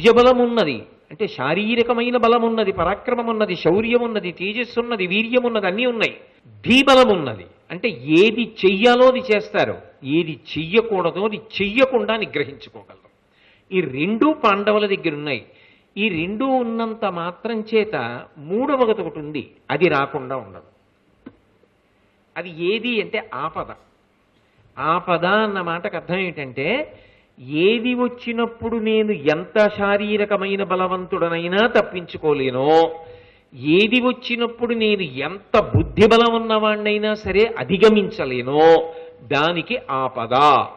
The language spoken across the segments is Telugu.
భుజబలమున్నది అంటే శారీరకమైన బలమున్నది పరాక్రమమున్నది శౌర్యమున్నది తేజస్సున్నది వీర్యమున్నది అన్నీ ఉన్నాయి. ధీబలమున్నది అంటే ఏది చెయ్యాలో అది చేస్తారు ఏది చెయ్యకూడదో అది చెయ్యకుండా నిగ్రహించుకోగలరు. ఈ రెండూ పాండవుల దగ్గర ఉన్నాయి. ఈ రెండూ ఉన్నంత మాత్రం చేత మూడవది ఒకటి ఉంది అది రాకుండా ఉండదు. అది ఏది అంటే ఆపద. ఆపద అన్న మాటకు అర్థం ఏంటంటే ఏది వచ్చినప్పుడు నేను ఎంత శారీరకమైన బలవంతుడనైనా తప్పించుకోలేనో ఏది వచ్చినప్పుడు నేను ఎంత బుద్ధి బలం ఉన్నవాణ్ణైనా సరే అధిగమించలేనో దానికి ఆపద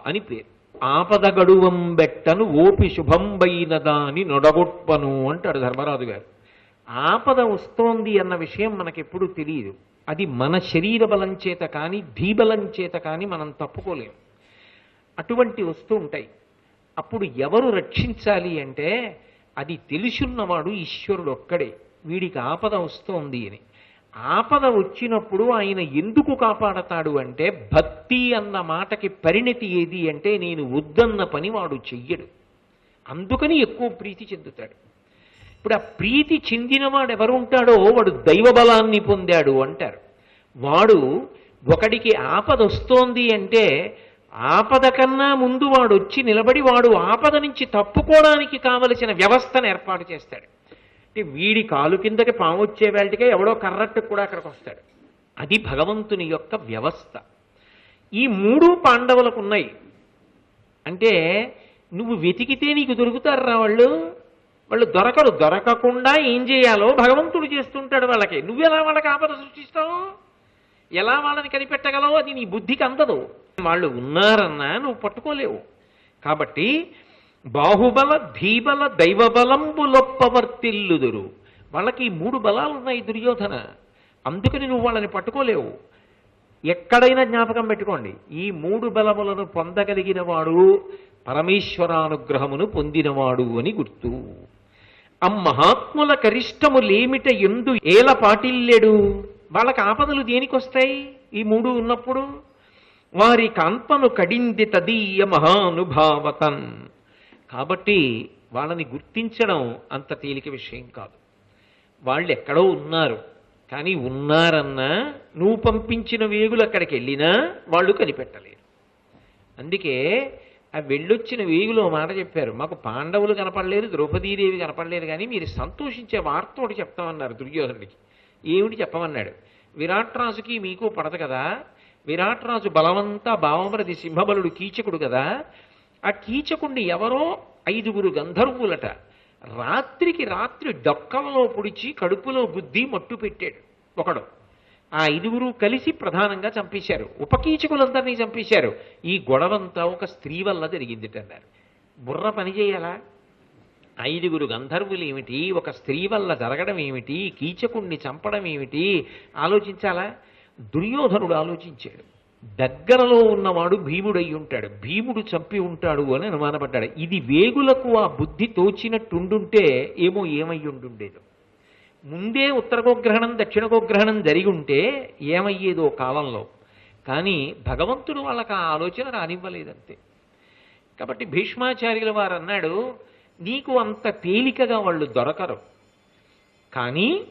అని పేరు. ఆపద గడువం బెట్టను ఓపి శుభంబైన దాని నొడగొట్పను అంటాడు ధర్మరాజు గారు. ఆపద వస్తోంది అన్న విషయం మనకెప్పుడు తెలియదు అది మన శరీర బలం చేత కానీ ధీబలం చేత కానీ మనం తప్పుకోలేము అటువంటి వస్తూ ఉంటాయి. అప్పుడు ఎవరు రక్షించాలి అంటే అది తెలుసున్నవాడు ఈశ్వరుడు ఒక్కడే. వీడికి ఆపద వస్తోంది అని. ఆపద వచ్చినప్పుడు ఆయన ఎందుకు కాపాడతాడు అంటే భక్తి అన్న మాటకి పరిణతి ఏది అంటే నేను వద్దన్న పని వాడు చెయ్యడు. అందుకని ఎక్కువ ప్రీతి చెందుతాడు. ఇప్పుడు ఆ ప్రీతి చెందినవాడు ఎవరు ఉంటాడో వాడు దైవబలాన్ని పొందాడు అంటారు. వాడు ఒకడికి ఆపద వస్తోంది అంటే ఆపద కన్నా ముందు వాడు వచ్చి నిలబడి వాడు ఆపద నుంచి తప్పుకోవడానికి కావలసిన వ్యవస్థను ఏర్పాటు చేస్తాడు. అంటే వీడి కాలు కిందకి పాము వచ్చే వేళటికే ఎవడో కర్రట్టు కూడా అక్కడికి వస్తాడు. అది భగవంతుని యొక్క వ్యవస్థ. ఈ మూడు పాండవులకు ఉన్నాయి. అంటే నువ్వు వెతికితే నీకు దొరుకుతారా వాళ్ళు? వాళ్ళు దొరకరు. దొరకకుండా ఏం చేయాలో భగవంతుడు చేస్తుంటాడు వాళ్ళకి. నువ్వెలా వాళ్ళకి ఆపద సృష్టిస్తావు? ఎలా వాళ్ళని కనిపెట్టగలవో అది నీ బుద్ధికి అందదు. వాళ్ళు ఉన్నారన్నా నువ్వు పట్టుకోలేవు. కాబట్టి బాహుబల ధీబల దైవబలంబులొప్పవర్తిల్లుదురు. వాళ్ళకి ఈ మూడు బలాలు ఉన్నాయి దుర్యోధన. అందుకని నువ్వు వాళ్ళని పట్టుకోలేవు. ఎక్కడైనా జ్ఞాపకం పెట్టుకోండి. ఈ మూడు బలములను పొందగలిగిన వాడు పరమేశ్వరానుగ్రహమును పొందినవాడు అని గుర్తు. అమ్మహాత్ముల కరిష్టములేమిట ఎందు ఏల పాటిల్లేడు? వాళ్ళకి ఆపదలు దేనికి వస్తాయి ఈ మూడు ఉన్నప్పుడు వారి కాంపను కడింది తదీయ మహానుభావతన్ కాబట్టి వాళ్ళని గుర్తించడం అంత తేలిక విషయం కాదు. వాళ్ళు ఎక్కడో ఉన్నారు. కానీ ఉన్నారన్నా నువ్వు పంపించిన వేగులు అక్కడికి వెళ్ళినా వాళ్ళు కనిపెట్టలేరు. అందుకే ఆ వెళ్ళొచ్చిన వేగులో మాట చెప్పారు. మాకు పాండవులు కనపడలేరు ద్రౌపదీదేవి కనపడలేరు కానీ మీరు సంతోషించే వార్త ఒకటి చెప్తామన్నారు దుర్యోధనుడికి. ఏమిటి చెప్పమన్నాడు? విరాట్ రాజుకి మీకు పడదు కదా? విరాట్ రాజు బలవంతా భావమరది సింహబలుడు కీచకుడు కదా? ఆ కీచకుణ్ణి ఎవరో ఐదుగురు గంధర్వులట. రాత్రికి రాత్రి డొక్కలలో పొడిచి కడుపులో బుద్ధి మట్టు పెట్టాడు ఒకడు. ఆ ఐదుగురు కలిసి ప్రధానంగా చంపేశారు. ఉపకీచకులందరినీ చంపేశారు. ఈ గొడవంతా ఒక స్త్రీ వల్ల జరిగిందిట అన్నారు బుర్ర పనిచేయాలా ఐదుగురు గంధర్వులు ఏమిటి? ఒక స్త్రీ వల్ల జరగడం ఏమిటి? కీచకుణ్ణి చంపడం ఏమిటి? ఆలోచించాలా? దుర్యోధనుడు ఆలోచించాడు. దగ్గరలో ఉన్నవాడు భీముడై ఉంటాడు. భీముడు చంపి ఉంటాడు అని అనుమానపడ్డాడు. ఇది వేగులకు ఆ బుద్ధి తోచినట్టుండుంటే ఏమో ఏమై ఉండుండేదో. ముందే ఉత్తరగోగ్రహణం దక్షిణగోగ్రహణం జరిగి ఉంటే ఏమయ్యేదో కాలంలో. కానీ భగవంతుడు వాళ్ళకి ఆ ఆలోచన రానివ్వలేదంతే. కాబట్టి భీష్మాచార్యుల వారు అన్నాడు నీకు అంత తేలికగా వాళ్ళు దొరకరు. కానీ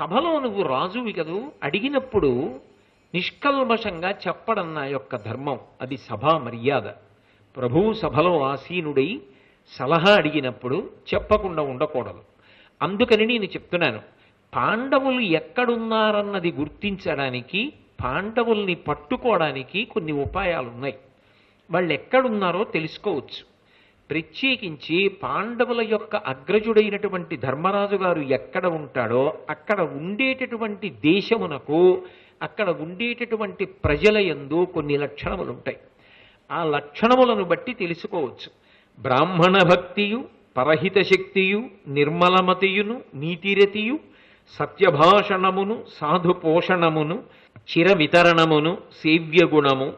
సభలో నువ్వు రాజువి కదూ? అడిగినప్పుడు నిష్కల్మషంగా చెప్పడం నా యొక్క ధర్మం. అది సభా మర్యాద. ప్రభువు సభలో ఆసీనుడై సలహా అడిగినప్పుడు చెప్పకుండా ఉండకూడదు. అందుకని నేను చెప్తున్నాను పాండవులు ఎక్కడున్నారన్నది గుర్తించడానికి పాండవుల్ని పట్టుకోవడానికి కొన్ని ఉపాయాలు ఉన్నాయి వాళ్ళు ఎక్కడున్నారో తెలుసుకోవచ్చు. ప్రత్యేకించి పాండవుల యొక్క అగ్రజుడైనటువంటి ధర్మరాజు గారు ఎక్కడ ఉంటాడో అక్కడ ఉండేటటువంటి దేశమునకు అక్కడ ఉండేటటువంటి ప్రజల యందు కొన్ని లక్షణములు ఉంటాయి ఆ లక్షణములను బట్టి తెలుసుకోవచ్చు. బ్రాహ్మణ భక్తియు పరహిత శక్తియు నిర్మలమతియును నీతిరతియు సత్యభాషణమును సాధు పోషణమును చిర వితరణమును సేవ్యగుణము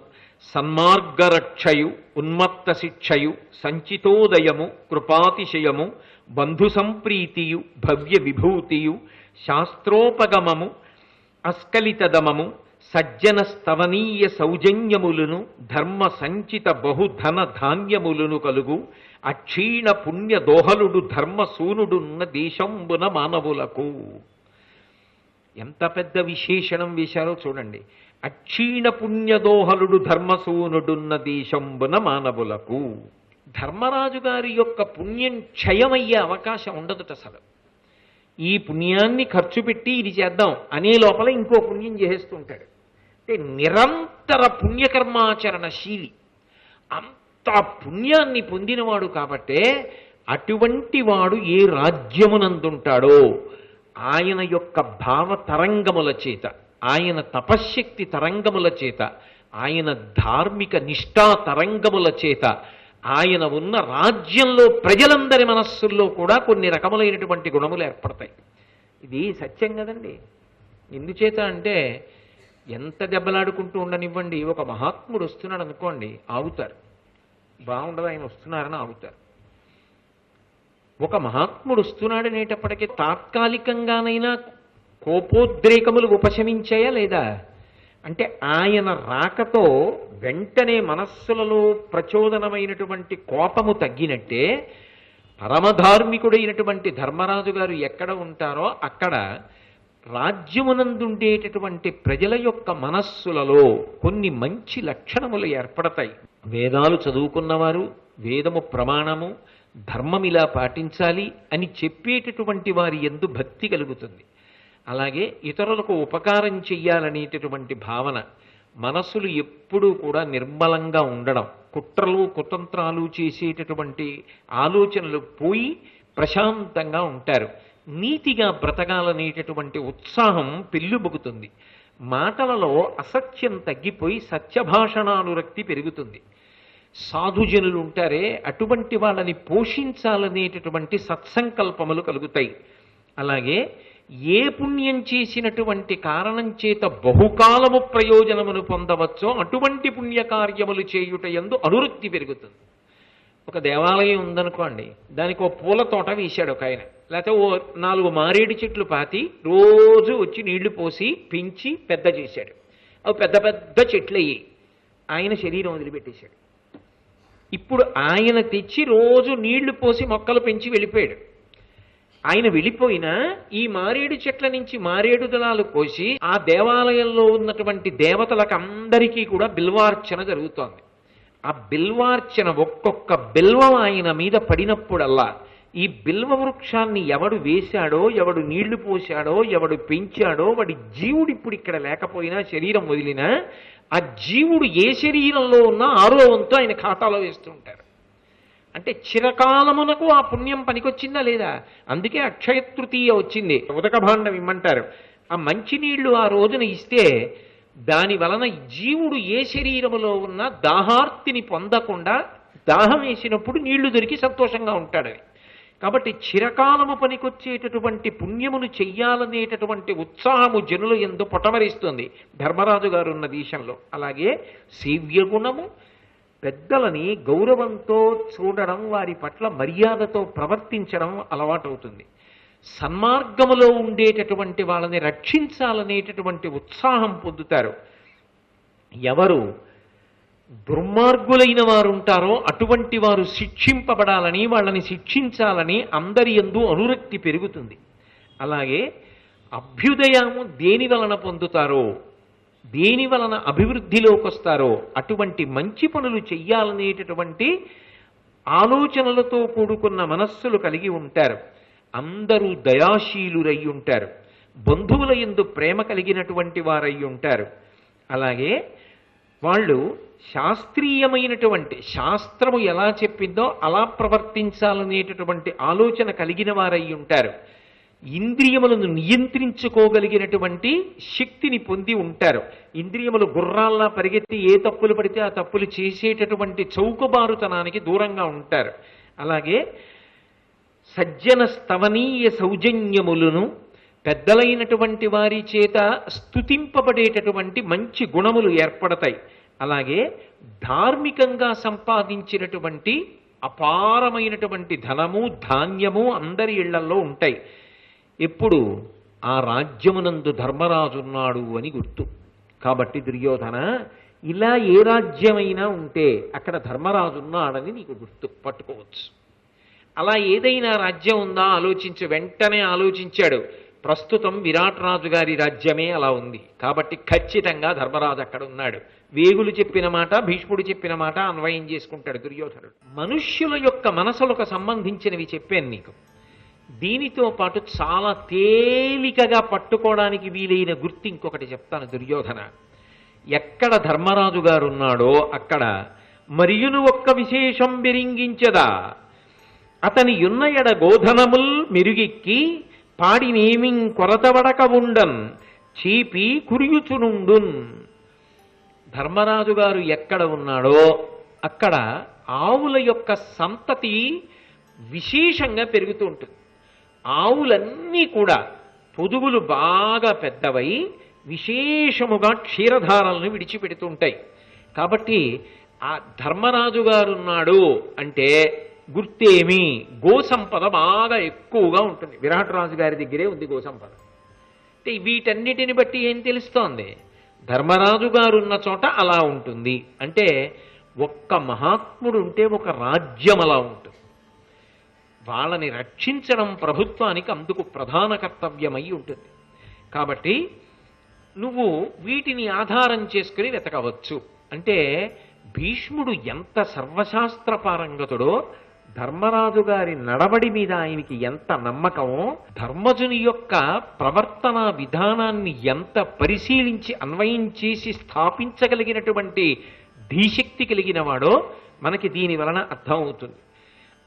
సన్మార్గరక్షయు ఉన్మత్త శిక్షయు సంచితోదయము కృపాతిశయము బంధు సంప్రీతియు భవ్య విభూతియు శాస్త్రోపగమము అస్కలితదమము సజ్జన స్తవనీయ సౌజన్యములను ధర్మ సంచిత బహుధన ధాన్యములను కలుగు అక్షీణ పుణ్య దోహలుడు ధర్మసూనుడున్న దేశంబున మానవులకు. ఎంత పెద్ద విశేషణం వేశారో చూడండి. అక్షీణ పుణ్యదోహలుడు ధర్మసూనుడున్న దేశంబున మానవులకు ధర్మరాజు గారి యొక్క పుణ్యం క్షయమయ్యే అవకాశం ఉండదుట అసలు ఈ పుణ్యాన్ని ఖర్చు పెట్టి ఇది చేద్దాం అనే లోపల ఇంకో పుణ్యం చేసేస్తుంటాడు అంటే నిరంతర పుణ్యకర్మాచరణశీలి అంత పుణ్యాన్ని పొందినవాడు కాబట్టే అటువంటి వాడు ఏ రాజ్యమునందుంటాడో ఆయన యొక్క భావ తరంగముల చేత ఆయన తపశ్శక్తి తరంగముల చేత ఆయన ధార్మిక నిష్ఠా తరంగముల చేత ఆయన ఉన్న రాజ్యంలో ప్రజలందరి మనస్సుల్లో కూడా కొన్ని రకములైనటువంటి గుణములు ఏర్పడతాయి. ఇది సత్యం కదండి. ఎందుచేత అంటే ఎంత దెబ్బలాడుకుంటూ ఉండనివ్వండి ఒక మహాత్ముడు వస్తున్నాడు అనుకోండి ఆగుతారు. బాగుండదు ఆయన వస్తున్నారని ఆగుతారు. ఒక మహాత్ముడు వస్తున్నాడనేటప్పటికీ తాత్కాలికంగానైనా కోపోద్రేకములు ఉపశమించాయా లేదా? అంటే ఆయన రాకతో వెంటనే మనస్సులలో ప్రచోదనమైనటువంటి కోపము తగ్గినట్టే పరమధార్మికుడైనటువంటి ధర్మరాజు గారు ఎక్కడ ఉంటారో అక్కడ రాజ్యమునందుండేటటువంటి ప్రజల యొక్క మనస్సులలో కొన్ని మంచి లక్షణములు ఏర్పడతాయి. వేదాలు చదువుకున్నవారు వేదము ప్రమాణము ధర్మం ఇలా పాటించాలి అని చెప్పేటటువంటి వారి ఎందు భక్తి కలుగుతుంది. అలాగే ఇతరులకు ఉపకారం చెయ్యాలనేటటువంటి భావన మనస్సులు ఎప్పుడూ కూడా నిర్మలంగా ఉండడం కుట్రలు కుతంత్రాలు చేసేటటువంటి ఆలోచనలు పోయి ప్రశాంతంగా ఉంటారు. నీతిగా బ్రతకాలనేటటువంటి ఉత్సాహం పెళ్ళుబుకుతుంది. మాటలలో అసత్యం తగ్గిపోయి సత్యభాషణానురక్తి పెరుగుతుంది. సాధుజనులు ఉంటారే అటువంటి వాళ్ళని పోషించాలనేటటువంటి సత్సంకల్పములు కలుగుతాయి. అలాగే ఏ పుణ్యం చేసినటువంటి కారణం చేత బహుకాలము ప్రయోజనమును పొందవచ్చో అటువంటి పుణ్యకార్యములు చేయుట ఎందు అనువృత్తి పెరుగుతుంది. ఒక దేవాలయం ఉందనుకోండి దానికి ఓ పూల తోట వేశాడు ఒక ఆయన. లేకపోతే ఓ నాలుగు మారేడు చెట్లు పాతి రోజు వచ్చి నీళ్ళు పోసి పెంచి పెద్ద చేశాడు. అవి పెద్ద పెద్ద చెట్లు అయ్యి ఆయన శరీరం వదిలిపెట్టేశాడు. ఇప్పుడు ఆయన తెచ్చి రోజు నీళ్ళు పోసి మొక్కలు పెంచి వెళ్ళిపోయాడు. ఆయన వెళ్ళిపోయినా ఈ మారేడు చెట్ల నుంచి మారేడు దళాలు కోసి ఆ దేవాలయంలో ఉన్నటువంటి దేవతలకు అందరికీ కూడా బిల్వార్చన జరుగుతోంది. ఆ బిల్వార్చన ఒక్కొక్క బిల్వం ఆయన మీద పడినప్పుడల్లా ఈ బిల్వ వృక్షాన్ని ఎవడు వేశాడో ఎవడు నీళ్ళు పోశాడో ఎవడు పెంచాడో వాడి జీవుడు ఇప్పుడు ఇక్కడ లేకపోయినా శరీరం వదిలినా ఆ జీవుడు ఏ శరీరంలో ఉన్నా ఆరో వంతు ఆయన ఖాతాలో వేస్తూ ఉంటారు. అంటే చిరకాలమునకు ఆ పుణ్యం పనికొచ్చిందా లేదా? అందుకే అక్షయ తృతీయ వచ్చింది. ఉదకభాండం ఇమ్మంటారు. ఆ మంచినీళ్ళు ఆ రోజున ఇస్తే దాని వలన జీవుడు ఏ శరీరములో ఉన్నా దాహార్తిని పొందకుండా దాహం వేసినప్పుడు నీళ్ళు దొరికి సంతోషంగా ఉంటాడని కాబట్టి చిరకాలము పనికొచ్చేటటువంటి పుణ్యమును చెయ్యాలనేటటువంటి ఉత్సాహము జనులు ఎందు పొటమరిస్తుంది. ధర్మరాజు గారు ఉన్న దేశంలో. అలాగే సేవ్యగుణము పెద్దలని గౌరవంతో చూడడం వారి పట్ల మర్యాదతో ప్రవర్తించడం అలవాటవుతుంది. సన్మార్గములో ఉండేటటువంటి వాళ్ళని రక్షించాలనేటటువంటి ఉత్సాహం పొందుతారు. ఎవరు దుర్మార్గులైన వారు ఉంటారో అటువంటి వారు శిక్షింపబడాలని వాళ్ళని శిక్షించాలని అందరి ఎందు అనురక్తి పెరుగుతుంది. అలాగే అభ్యుదయము దేని వలన పొందుతారో దేని వలన అభివృద్ధిలోకి వస్తారో అటువంటి మంచి పనులు చెయ్యాలనేటటువంటి ఆలోచనలతో కూడుకున్న మనస్సులు కలిగి ఉంటారు. అందరూ దయాశీలురై ఉంటారు. బంధువుల ఎందు ప్రేమ కలిగినటువంటి వారై ఉంటారు. అలాగే వాళ్ళు శాస్త్రీయమైనటువంటి శాస్త్రము ఎలా చెప్పిందో అలా ప్రవర్తించాలనేటటువంటి ఆలోచన కలిగిన వారై ఉంటారు. ఇంద్రియములను నియంత్రించుకోగలిగినటువంటి శక్తిని పొంది ఉంటారు. ఇంద్రియములు గుర్రాల్లా పరిగెత్తి ఏ తప్పులు పడితే ఆ తప్పులు చేసేటటువంటి చౌకబారుతనానికి దూరంగా ఉంటారు. అలాగే సజ్జన స్తవనీయ సౌజన్యములను పెద్దలైనటువంటి వారి చేత స్తుతింపబడేటటువంటి మంచి గుణములు ఏర్పడతాయి. అలాగే ధార్మికంగా సంపాదించినటువంటి అపారమైనటువంటి ధనము ధాన్యము అందరి ఇళ్ళల్లో ఉంటాయి. ఎప్పుడు ఆ రాజ్యమునందు ధర్మరాజున్నాడు అని గుర్తు. కాబట్టి దుర్యోధన ఇలా ఏ రాజ్యమైనా ఉంటే అక్కడ ధర్మరాజు ఉన్నాడని నీకు గుర్తు. పట్టుకోవచ్చు. అలా ఏదైనా రాజ్యం ఉందా ఆలోచించి. వెంటనే ఆలోచించాడు. ప్రస్తుతం విరాట్ రాజు గారి రాజ్యమే అలా ఉంది. కాబట్టి ఖచ్చితంగా ధర్మరాజు అక్కడ ఉన్నాడు. వేగులు చెప్పిన మాట భీష్ముడు చెప్పిన మాట అన్వయం చేసుకుంటాడు దుర్యోధనుడు. మనుష్యుల యొక్క మనసులకు సంబంధించినవి చెప్పాను నీకు. దీనితో పాటు చాలా తేలికగా పట్టుకోవడానికి వీలైన గుర్తు ఇంకొకటి చెప్తాను దుర్యోధన. ఎక్కడ ధర్మరాజు గారు ఉన్నాడో అక్కడ మరియును ఒక్క విశేషం బెరింగించదా అతని యున్న ఎడ గోధనముల్ మెరుగెక్కి పాడినేమిం కొరతవడక ఉండన్ చీపి కురియుచునుండున్. ధర్మరాజు గారు ఎక్కడ ఉన్నాడో అక్కడ ఆవుల యొక్క సంతతి విశేషంగా పెరుగుతూ ఉంటుంది. ఆవులన్నీ కూడా పొదుగులు బాగా పెద్దవై విశేషముగా క్షీరధారలను విడిచిపెడుతుంటాయి. కాబట్టి ఆ ధర్మరాజు గారున్నాడు అంటే గుర్తేమి గోసంపద బాగా ఎక్కువగా ఉంటుంది. విరాట్ రాజు గారి దగ్గరే ఉంది గోసంపద. అంటే వీటన్నిటిని బట్టి ఏం తెలుస్తోంది? ధర్మరాజు గారున్న చోట అలా ఉంటుంది. అంటే ఒక్క మహాత్ముడు ఉంటే ఒక రాజ్యం అలా ఉంటుంది. వాళ్ళని రక్షించడం ప్రభుత్వానికి అందుకు ప్రధాన కర్తవ్యమై ఉంటుంది. కాబట్టి నువ్వు వీటిని ఆధారం చేసుకుని వెతకవచ్చు. అంటే భీష్ముడు ఎంత సర్వశాస్త్ర పారంగతుడో ధర్మరాజు గారి నడవడి మీద ఆయనకి ఎంత నమ్మకమో ధర్మజుని యొక్క ప్రవర్తన విధానాన్ని ఎంత పరిశీలించి అన్వయం చేసి స్థాపించగలిగినటువంటి ధీశక్తి కలిగిన వాడో మనకి దీని వలన అర్థమవుతుంది.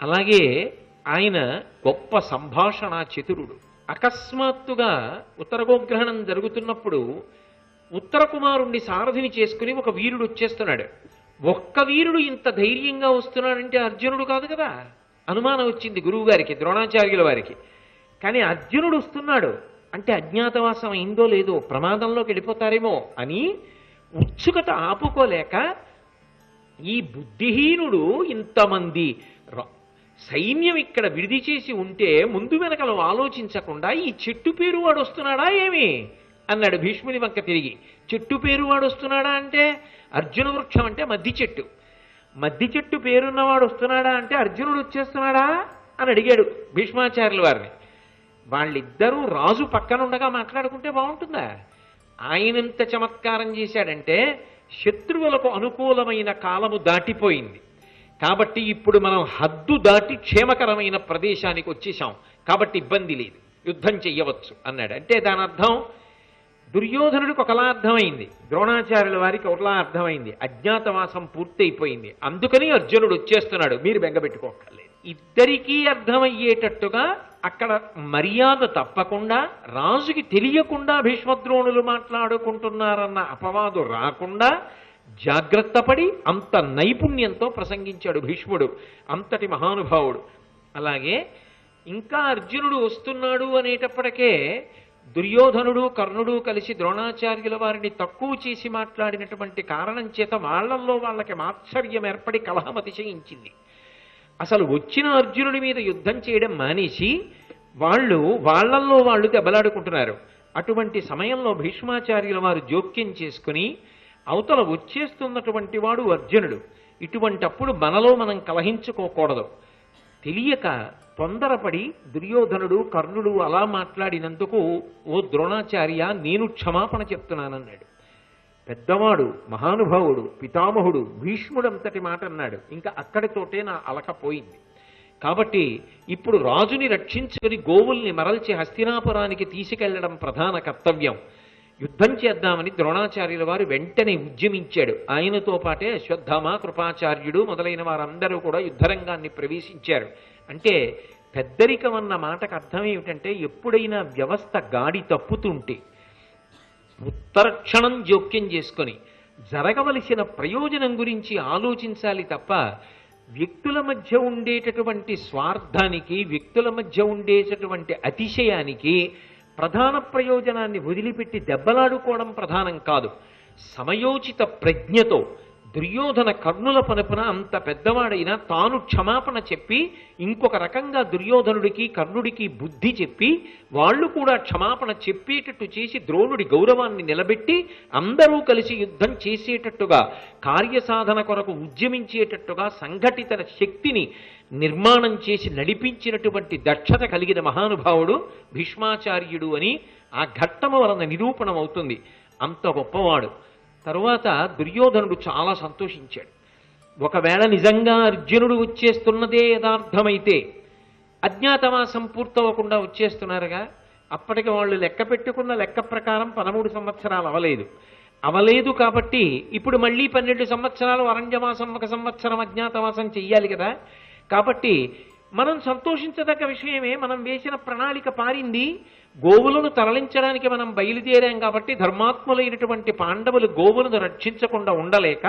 అలాగే ఆయన గొప్ప సంభాషణ చతురుడు. అకస్మాత్తుగా ఉత్తరగోగ్రహణం జరుగుతున్నప్పుడు ఉత్తర కుమారుణ్ణి సారథిని చేసుకుని ఒక వీరుడు వచ్చేస్తున్నాడు. ఒక్క వీరుడు ఇంత ధైర్యంగా వస్తున్నాడంటే అర్జునుడు కాదు కదా? అనుమానం వచ్చింది గురువు గారికి ద్రోణాచార్యుల వారికి. కానీ అర్జునుడు వస్తున్నాడు. అంటే అజ్ఞాతవాసం అయిందో లేదో ప్రమాదంలోకి వెళ్ళిపోతారేమో అని ఉత్సుకత ఆపుకోలేక ఈ బుద్ధిహీనుడు ఇంతమంది సైన్యం ఇక్కడ విడిది చేసి ఉంటే ముందు వెనకలు ఆలోచించకుండా ఈ చెట్టు పేరు వాడు వస్తున్నాడా ఏమి? అన్నాడు భీష్ముని వంక తిరిగి. చెట్టు పేరు వాడు వస్తున్నాడా అంటే? అర్జున వృక్షం అంటే మద్ది చెట్టు. మద్ది చెట్టు పేరున్నవాడు వస్తున్నాడా అంటే అర్జునుడు వచ్చేస్తున్నాడా? అని అడిగాడు భీష్మాచార్యుల వారిని. వాళ్ళిద్దరూ రాజు పక్కనుండగా మాట్లాడుకుంటే బాగుంటుందా? ఆయనంత చమత్కారం చేశాడంటే శత్రువులకు అనుకూలమైన కాలము దాటిపోయింది. కాబట్టి ఇప్పుడు మనం హద్దు దాటి క్షేమకరమైన ప్రదేశానికి వచ్చేసాం కాబట్టి ఇబ్బంది లేదు. యుద్ధం చెయ్యవచ్చు అన్నాడు. అంటే దాని అర్థం దుర్యోధనుడికి ఒకలా అర్థమైంది. ద్రోణాచార్యుల వారికి ఒకలా అర్థమైంది. అజ్ఞాతవాసం పూర్తయిపోయింది. అందుకని అర్జునుడు వచ్చేస్తున్నాడు. మీరు బెంగపెట్టుకోక్కర్లేదు. ఇద్దరికీ అర్థమయ్యేటట్టుగా అక్కడ మర్యాద తప్పకుండా రాజుకి తెలియకుండా భీష్మద్రోణులు మాట్లాడుకుంటున్నారన్న అపవాదు రాకుండా జాగ్రత్త పడి అంత నైపుణ్యంతో ప్రసంగించాడు భీష్ముడు. అంతటి మహానుభావుడు. అలాగే ఇంకా అర్జునుడు వస్తున్నాడు అనేటప్పటికే దుర్యోధనుడు కర్ణుడు కలిసి ద్రోణాచార్యుల వారిని తక్కువ చేసి మాట్లాడినటువంటి కారణం చేత వాళ్ళల్లో వాళ్ళకి మాత్సర్యం ఏర్పడి కలహం అతిశయించింది. అసలు వచ్చిన అర్జునుడి మీద యుద్ధం చేయడం మానేసి వాళ్ళు వాళ్ళల్లో వాళ్ళు దెబ్బలాడుకుంటున్నారు. అటువంటి సమయంలో భీష్మాచార్యుల వారు జోక్యం చేసుకుని అవతల వచ్చేస్తున్నటువంటి వాడు అర్జునుడు. ఇటువంటప్పుడు మనలో మనం కలహించుకోకూడదు. తెలియక తొందరపడి దుర్యోధనుడు కర్ణుడు అలా మాట్లాడినందుకు ఓ ద్రోణాచార్య నేను క్షమాపణ చెప్తున్నానన్నాడు. పెద్దవాడు మహానుభావుడు పితామహుడు భీష్ముడంతటి మాట అన్నాడు. ఇంకా అక్కడితోటే నా అలకపోయింది కాబట్టి ఇప్పుడు రాజుని రక్షించుకుని గోవుల్ని మరల్చి హస్తినాపురానికి తీసుకెళ్ళడం ప్రధాన కర్తవ్యం. యుద్ధం చేద్దామని ద్రోణాచార్యుల వారు వెంటనే ఉద్యమించాడు. ఆయనతో పాటే అశ్వత్థామ కృపాచార్యుడు మొదలైన వారందరూ కూడా యుద్ధరంగాన్ని ప్రవేశించారు. అంటే పెద్దరికం అన్న మాటకు అర్థం ఏమిటంటే ఎప్పుడైనా వ్యవస్థ గాడి తప్పుతుంటే ఉత్తరక్షణం జోక్యం చేసుకొని జరగవలసిన ప్రయోజనం గురించి ఆలోచించాలి తప్ప వ్యక్తుల మధ్య ఉండేటటువంటి స్వార్థానికి వ్యక్తుల మధ్య ఉండేటటువంటి అతిశయానికి ప్రధాన ప్రయోజనాన్ని వదిలిపెట్టి దెబ్బలాడుకోవడం ప్రధానం కాదు. సమయోచిత ప్రజ్ఞతో దుర్యోధన కర్ణుల పనుపున అంత పెద్దవాడైనా తాను క్షమాపణ చెప్పి ఇంకొక రకంగా దుర్యోధనుడికి కర్ణుడికి బుద్ధి చెప్పి వాళ్ళు కూడా క్షమాపణ చెప్పేటట్టు చేసి ద్రోణుడి గౌరవాన్ని నిలబెట్టి అందరూ కలిసి యుద్ధం చేసేటట్టుగా కార్యసాధన కొరకు ఉద్యమించేటట్టుగా సంఘటిత శక్తిని నిర్మాణం చేసి నడిపించినటువంటి దక్షత కలిగిన మహానుభావుడు భీష్మాచార్యుడు అని ఆ ఘట్టము వలన నిరూపణం అవుతుంది అంత గొప్పవాడు. తరువాత దుర్యోధనుడు చాలా సంతోషించాడు. ఒకవేళ నిజంగా అర్జునుడు వచ్చేస్తున్నదే యథార్థమైతే అజ్ఞాతవాసం పూర్తవకుండా వచ్చేస్తున్నారుగా అప్పటికి వాళ్ళు లెక్క పెట్టుకున్న లెక్క ప్రకారం పదమూడు సంవత్సరాలు అవలేదు. అవలేదు కాబట్టి ఇప్పుడు మళ్ళీ పన్నెండు సంవత్సరాలు అరణ్యవాసం ఒక సంవత్సరం అజ్ఞాతవాసం చెయ్యాలి కదా. కాబట్టి మనం సంతోషించదగ్గ విషయమే మనం వేసిన ప్రణాళిక పారింది. గోవులను తరలించడానికి మనం బయలుదేరాం కాబట్టి ధర్మాత్ములైనటువంటి పాండవులు గోవులను రక్షించకుండా ఉండలేక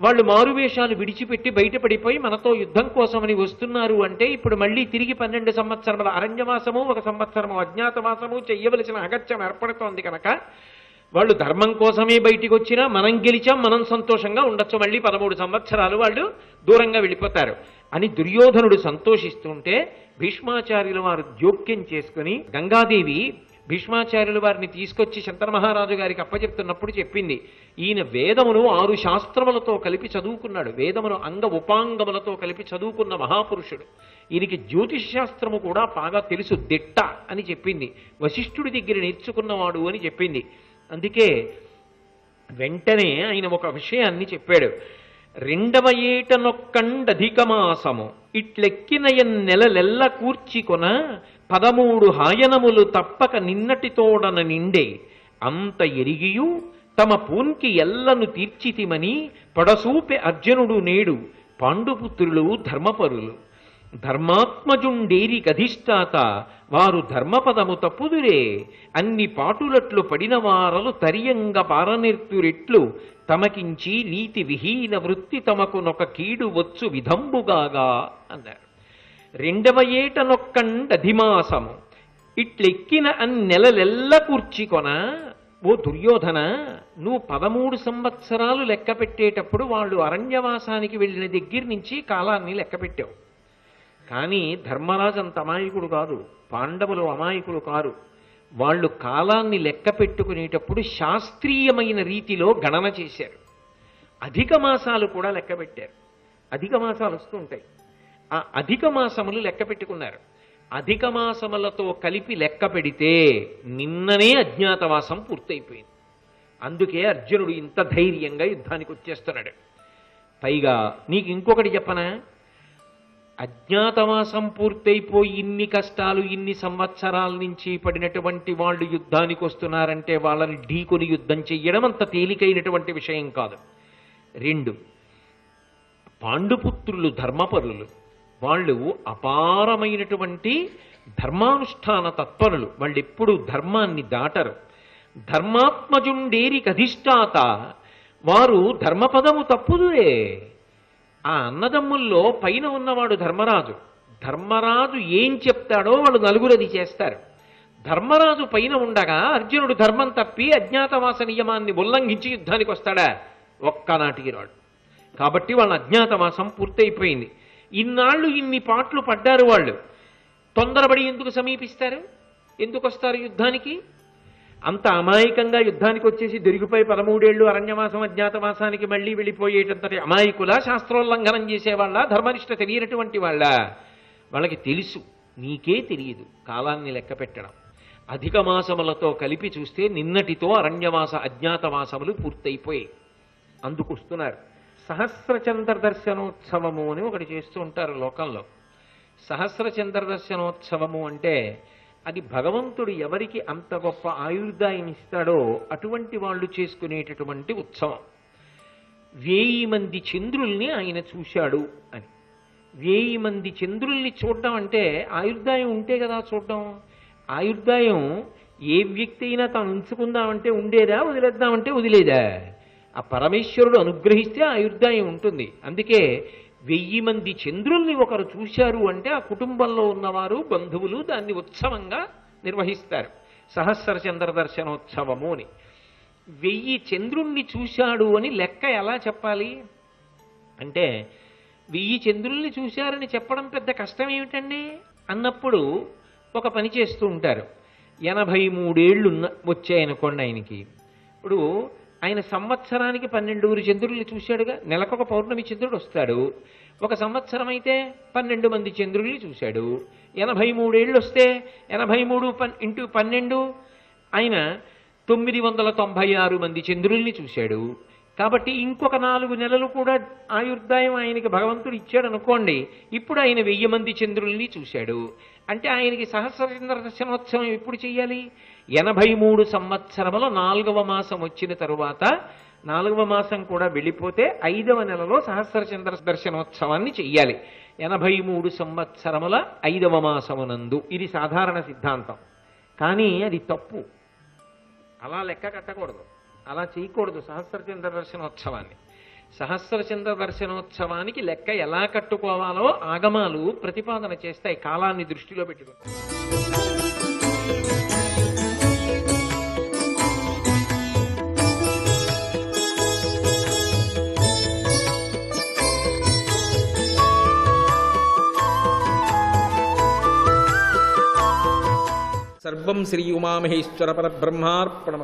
వాళ్ళు మారువేషాలు విడిచిపెట్టి బయటపడిపోయి మనతో యుద్ధం కోసమని వస్తున్నారు అంటే ఇప్పుడు మళ్ళీ తిరిగి పన్నెండు సంవత్సరముల అరణ్యవాసము ఒక సంవత్సరము అజ్ఞాతవాసము చెయ్యవలసిన అగత్యం ఏర్పడుతోంది కనుక వాళ్ళు ధర్మం కోసమే బయటికి వచ్చినా మనం గెలిచాం మనం సంతోషంగా ఉండొచ్చు. మళ్ళీ పదమూడు సంవత్సరాలు వాళ్ళు దూరంగా వెళ్ళిపోతారు. అని దుర్యోధనుడు సంతోషిస్తుంటే భీష్మాచార్యుల వారు జోక్యం చేసుకుని గంగాదేవి భీష్మాచార్యుల వారిని తీసుకొచ్చి శంకర మహారాజు గారికి అప్పచెప్తున్నప్పుడు చెప్పింది. ఈయన వేదమును ఆరు శాస్త్రములతో కలిపి చదువుకున్నాడు. వేదమును అంగ ఉపాంగములతో కలిపి చదువుకున్న మహాపురుషుడు. ఈయనకి జ్యోతిష్ శాస్త్రము కూడా బాగా తెలుసు. దిట్ట అని చెప్పింది. వశిష్ఠుడి దగ్గర నేర్చుకున్నవాడు అని చెప్పింది. అందుకే వెంటనే ఆయన ఒక విషయాన్ని చెప్పాడు. రెండవ ఏటనొక్కండధిక మాసము ఇట్లెక్కినయన్ నెలలెల్ల కూర్చికొన పదమూడు హాయనములు తప్పక నిన్నటితోడన నిండే. అంత ఎరిగియు తమ పూన్కి ఎల్లను తీర్చితిమని పడసూపె అర్జునుడు నేడు పాండుపుత్రులు ధర్మపరులు. ధర్మాత్మజుండేరి గధిష్టాత వారు ధర్మపదము తప్పుదురే అన్ని పాటులట్లు పడిన వారలు తరియంగ పారనిర్తురెట్లు తమకించి నీతి విహీన వృత్తి తమకునొక కీడు వచ్చు విధంబుగాగా అన్నారు. రెండవ ఏట నొక్కండధిమాసము ఇట్లెక్కిన అన్నెలలెల్ల కూర్చికొన ఓ దుర్యోధన నువ్వు పదమూడు సంవత్సరాలు లెక్క పెట్టేటప్పుడు వాళ్ళు అరణ్యవాసానికి వెళ్ళిన దగ్గర నుంచి కాలాన్ని లెక్క పెట్టావు. కానీ ధర్మరాజు అంత అమాయకుడు కాదు పాండవులు అమాయకులు కారు. వాళ్ళు కాలాన్ని లెక్క పెట్టుకునేటప్పుడు శాస్త్రీయమైన రీతిలో గణన చేశారు. అధిక మాసాలు కూడా లెక్క పెట్టారు. అధిక మాసాలు వస్తూ ఉంటాయి ఆ అధిక మాసములు లెక్క పెట్టుకున్నారు. అధిక మాసములతో కలిపి లెక్క పెడితే నిన్ననే అజ్ఞాతవాసం పూర్తయిపోయింది. అందుకే అర్జునుడు ఇంత ధైర్యంగా యుద్ధానికి వచ్చేస్తున్నాడు. పైగా నీకు ఇంకొకటి చెప్పనా? అజ్ఞాతవాసం పూర్తయిపోయి ఇన్ని కష్టాలు ఇన్ని సంవత్సరాల నుంచి పడినటువంటి వాళ్ళు యుద్ధానికి వస్తున్నారంటే వాళ్ళని ఢీకొని యుద్ధం చెయ్యడం అంత తేలికైనటువంటి విషయం కాదు. రెండు పాండుపుత్రులు ధర్మపరులు వాళ్ళు అపారమైనటువంటి ధర్మానుష్ఠాన తత్పరులు. వాళ్ళు ఎప్పుడు ధర్మాన్ని దాటరు. ధర్మాత్మజుండేరి కధిష్టాత వారు ధర్మపదము తప్పుదే ఆ అన్నదమ్ముల్లో పైన ఉన్నవాడు ధర్మరాజు. ధర్మరాజు ఏం చెప్తాడో వాళ్ళు నలుగురు అది చేస్తారు. ధర్మరాజు పైన ఉండగా అర్జునుడు ధర్మం తప్పి అజ్ఞాతవాస నియమాన్ని ఉల్లంఘించి యుద్ధానికి వస్తాడా? ఒక్కనాటికి రాడు. కాబట్టి వాళ్ళ అజ్ఞాతవాసం పూర్తయిపోయింది. ఇన్నాళ్ళు ఇన్ని పాటలు పడ్డారు వాళ్ళు. తొందరపడి ఎందుకు సమీపిస్తారు? ఎందుకు వస్తారు యుద్ధానికి? అంత అమాయకంగా యుద్ధానికి వచ్చేసి దొరికిపోయి పదమూడేళ్ళు అరణ్యవాసం అజ్ఞాతవాసానికి మళ్ళీ వెళ్ళిపోయేటంతటి అమాయకుల శాస్త్రోల్లంఘనం చేసేవాళ్ళ ధర్మనిష్ట తెలియనటువంటి వాళ్ళ వాళ్ళకి తెలుసు. నీకే తెలియదు కాలాన్ని లెక్క పెట్టడం. అధిక మాసములతో కలిపి చూస్తే నిన్నటితో అరణ్యవాస అజ్ఞాతవాసములు పూర్తయిపోయాయి. అందుకు వస్తున్నారు. సహస్రచంద్ర దర్శనోత్సవము అని ఒకటి చేస్తూ ఉంటారు లోకంలో. సహస్రచంద్ర దర్శనోత్సవము అంటే అది భగవంతుడు ఎవరికి అంత గొప్ప ఆయుర్దాయం ఇస్తాడో అటువంటి వాళ్ళు చేసుకునేటటువంటి ఉత్సవం. వేయి మంది చంద్రుల్ని ఆయన చూశాడు అని. వేయి మంది చంద్రుల్ని చూడడం అంటే ఆయుర్దాయం ఉంటే కదా చూడడం. ఆయుర్దాయం ఏ వ్యక్తి అయినా తాను ఉంచుకుందామంటే ఉండేదా వదిలేద్దామంటే వదిలేదా? ఆ పరమేశ్వరుడు అనుగ్రహిస్తే ఆయుర్దాయం ఉంటుంది. అందుకే వెయ్యి మంది చంద్రుల్ని ఒకరు చూశారు అంటే ఆ కుటుంబంలో ఉన్నవారు బంధువులు దాన్ని ఉత్సవంగా నిర్వహిస్తారు. సహస్ర చంద్ర దర్శనోత్సవము అని. వెయ్యి చంద్రుణ్ణి చూశాడు అని లెక్క ఎలా చెప్పాలి? అంటే వెయ్యి చంద్రుల్ని చూశారని చెప్పడం పెద్ద కష్టం ఏమిటండి అన్నప్పుడు ఒక పని చేస్తూ ఉంటారు. ఎనభై మూడేళ్ళు ఉన్న వచ్చాయనుకోండి ఆయనకి. ఇప్పుడు ఆయన సంవత్సరానికి పన్నెండుగురు చంద్రుల్ని చూశాడుగా. నెలకొక పౌర్ణమి చంద్రుడు వస్తాడు. ఒక సంవత్సరం అయితే పన్నెండు మంది చంద్రుల్ని చూశాడు. ఎనభై మూడేళ్ళు వస్తే ఎనభై మూడు పన్ ఇంటూ పన్నెండు ఆయన తొమ్మిది వందల తొంభై ఆరు మంది చంద్రుల్ని చూశాడు. కాబట్టి ఇంకొక నాలుగు నెలలు కూడా ఆయుర్దాయం ఆయనకి భగవంతుడు ఇచ్చాడు అనుకోండి. ఇప్పుడు ఆయన వెయ్యి మంది చంద్రుల్ని చూశాడు. అంటే ఆయనకి సహస్ర చంద్ర దర్శనోత్సవం ఎప్పుడు చేయాలి? ఎనభై మూడు సంవత్సరముల నాలుగవ మాసం వచ్చిన తరువాత నాలుగవ మాసం కూడా వెళ్ళిపోతే ఐదవ నెలలో సహస్ర చంద్ర దర్శనోత్సవాన్ని చెయ్యాలి. ఎనభై మూడు సంవత్సరముల ఐదవ మాసమునందు. ఇది సాధారణ సిద్ధాంతం. కానీ అది తప్పు. అలా లెక్క కట్టకూడదు. అలా చేయకూడదు సహస్రచంద్ర దర్శనోత్సవాన్ని. సహస్రచంద్ర దర్శనోత్సవానికి లెక్క ఎలా కట్టుకోవాలో ఆగమాలు ప్రతిపాదన చేస్తాయి. కాలాన్ని దృష్టిలో పెట్టుకుంటాయి सर्व श्री उमापद ब्रह्मापण